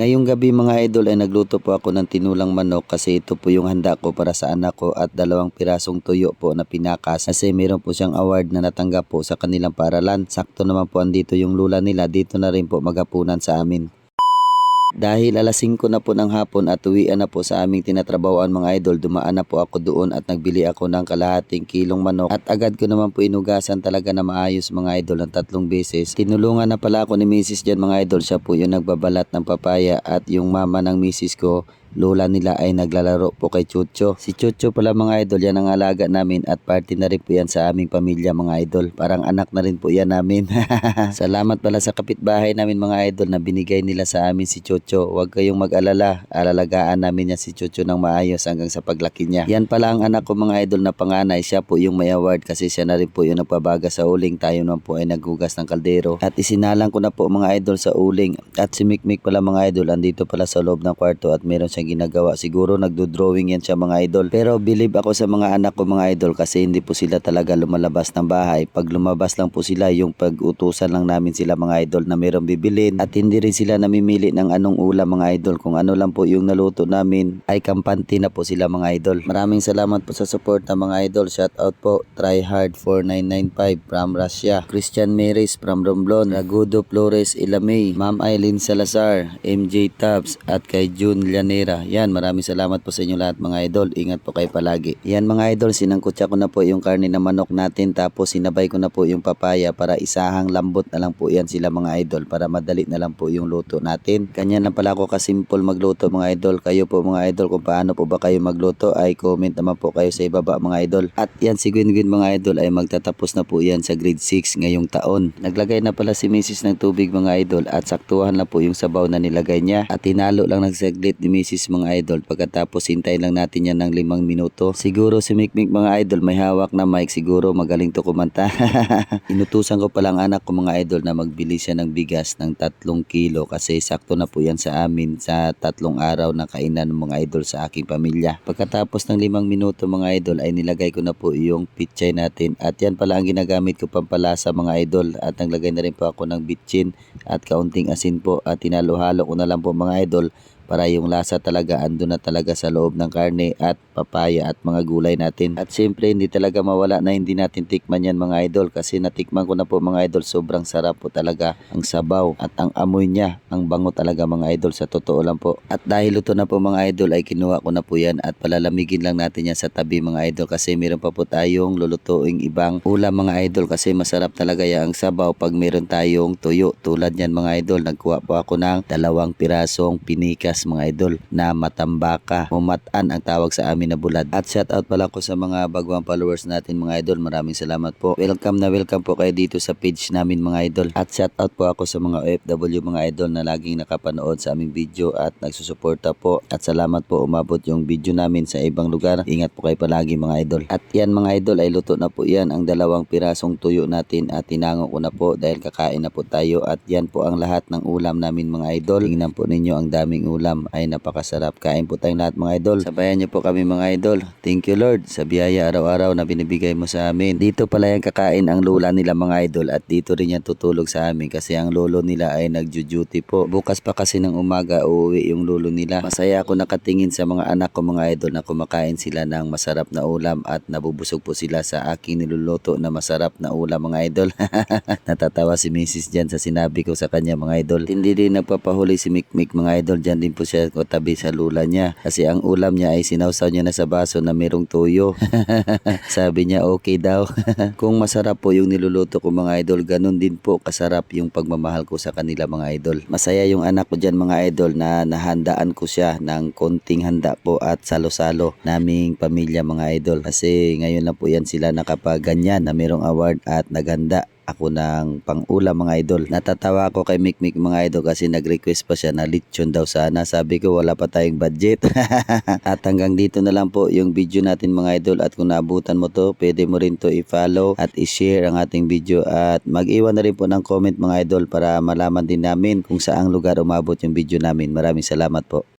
Ngayong gabi mga idol ay nagluto po ako ng tinulang manok kasi ito po yung handa ko para sa anak ko at dalawang pirasong tuyo po na pinakas kasi meron po siyang award na natanggap po sa kanilang paaralan. Sakto naman po andito yung lula nila dito na rin po magapunan sa amin. Dahil alas 5 na po ng hapon at uwian na po sa aming tinatrabahoan mga idol, dumaan na po ako doon at nagbili ako ng kalahating kilong manok at agad ko naman po inugasan talaga na maayos mga idol ng tatlong beses. Tinulungan na pala ako ni Mrs. dyan mga idol, siya po yung nagbabalat ng papaya at yung mama ng Mrs. ko lola nila ay naglalaro po kay Chucho. Si Chucho pala mga idol, yan ang alaga namin at party na rin po yan sa aming pamilya mga idol. Parang anak na rin po yan namin. Salamat pala sa kapitbahay namin mga idol na binigay nila sa amin si Chucho. Huwag kayong mag-alala, alalagaan namin yan si Chucho ng maayos hanggang sa paglaki niya. Yan pala ang anak ko mga idol na panganay, siya po yung may award kasi siya na rin po yung nagpabaga sa uling. Tayo naman po ay naghugas ng kaldero. At isinalang ko na po mga idol sa uling. At si Mikmik pala mga idol, andito pala sa loob ng kwarto at meron siyang ginagawa. Siguro nagdo-drawing yan siya mga idol. Pero believe ako sa mga anak ko mga idol kasi hindi po sila talaga lumalabas ng bahay. Pag lumabas lang po sila, yung pag-utusan lang namin sila mga idol na mayroong bibilin. At hindi rin sila namimili ng anong ulam mga idol. Kung ano lang po yung naluto namin ay kampante na po sila mga idol. Maraming salamat po sa support ng mga idol. Shout out po Tryhard 4995 from Russia. Christian Meris from Romblon. Ragudo Flores Ilamay. Ma'am Eileen Salazar. MJ Tabs at kay June Llanera. Yan, maraming salamat po sa inyo lahat mga idol. Ingat po kayo palagi. Yan mga idol, sinangkutsa ko na po yung karne ng manok natin tapos sinabay ko na po yung papaya para isahang lambot na lang po yan sila mga idol para madali na lang po yung luto natin. Kanya na pala ako kasimple magluto mga idol. Kayo po mga idol kung paano po ba kayo magluto ay comment naman po kayo sa ibaba mga idol. At yan si Gwin Gwin mga idol ay magtatapos na po yan sa grade 6 ngayong taon. Naglagay na pala si Mrs. ng tubig mga idol at saktuhan na po yung sabaw na nilagay niya at tinalo lang nagsaglit ni Mrs. mga idol pagkatapos hintayin lang natin yan ng limang minuto. Siguro si Mikmik mga idol may hawak na mic siguro magaling to kumanta. Inutusan ko palang anak ko mga idol na magbili siya ng bigas ng tatlong kilo kasi sakto na po yan sa amin sa tatlong araw na kainan ng mga idol sa aking pamilya. Pagkatapos ng limang minuto mga idol ay nilagay ko na po yung pichay natin at yan pala ang ginagamit ko pampalasa mga idol at naglagay na rin po ako ng bitchin at kaunting asin po at tinalo-halo ko na lang po mga idol para yung lasa talaga ando na talaga sa loob ng karne at papaya at mga gulay natin. At siyempre hindi talaga mawala na hindi natin tikman yan mga idol kasi natikman ko na po mga idol sobrang sarap po talaga ang sabaw at ang amoy niya ang bango talaga mga idol sa totoo lang po. At dahil luto na po mga idol ay kinuha ko na po yan at palalamigin lang natin yan sa tabi mga idol kasi meron pa po tayong lulutuing ibang ulam mga idol kasi masarap talaga yung sabaw pag meron tayong tuyo tulad yan mga idol nagkuha po ako ng dalawang pirasong pinikas mga idol na matambaka o matan ang tawag sa amin na bulad. At shout out pala ko sa mga bagwang followers natin mga idol. Maraming salamat po. Welcome na welcome po kayo dito sa page namin mga idol. At shout out po ako sa mga OFW mga idol na laging nakapanood sa aming video at nagsusuporta po. At salamat po umabot yung video namin sa ibang lugar. Ingat po kayo palagi mga idol. At yan mga idol ay luto na po yan ang dalawang pirasong tuyo natin at tinango ko na po dahil kakain na po tayo at yan po ang lahat ng ulam namin mga idol. Tingnan po ninyo ang daming ulam ay napakasarap. Kain po tayong lahat mga idol. Sabayan niyo po kami mga idol. Thank you Lord sa biyaya araw-araw na binibigay mo sa amin. Dito pala yung kakain ang lula nila mga idol at dito rin yan tutulog sa amin kasi ang lolo nila ay nagjo-duty po. Bukas pa kasi ng umaga uuwi yung lolo nila. Masaya ako nakatingin sa mga anak ko mga idol na kumakain sila ng masarap na ulam at nabubusog po sila sa aking niluluto na masarap na ulam mga idol. Natatawa si Mrs. dyan sa sinabi ko sa kanya mga idol. Hindi din nagpapahuli si Mikmik mga idol dyan din po siya tabi sa lula niya kasi ang ulam niya ay sinawsaw niya na sa baso na merong tuyo. Sabi niya okay daw. Kung masarap po yung niluluto ko mga idol, ganun din po kasarap yung pagmamahal ko sa kanila mga idol. Masaya yung anak ko dyan mga idol na nahandaan ko siya ng konting handa po at salo-salo naming pamilya mga idol. Kasi ngayon lang po yan sila nakapaganyan na merong award at naganda ako ng pang-ulam mga idol. Natatawa ako kay Mikmik mga idol kasi nag-request pa siya na lechon daw sana. Sabi ko wala pa tayong budget. at hanggang dito na lang po yung video natin mga idol at kung naabutan mo to, pwede mo rin to i-follow at i-share ang ating video at mag-iwan na rin po ng comment mga idol para malaman din namin kung saang lugar umabot yung video namin. Maraming salamat po.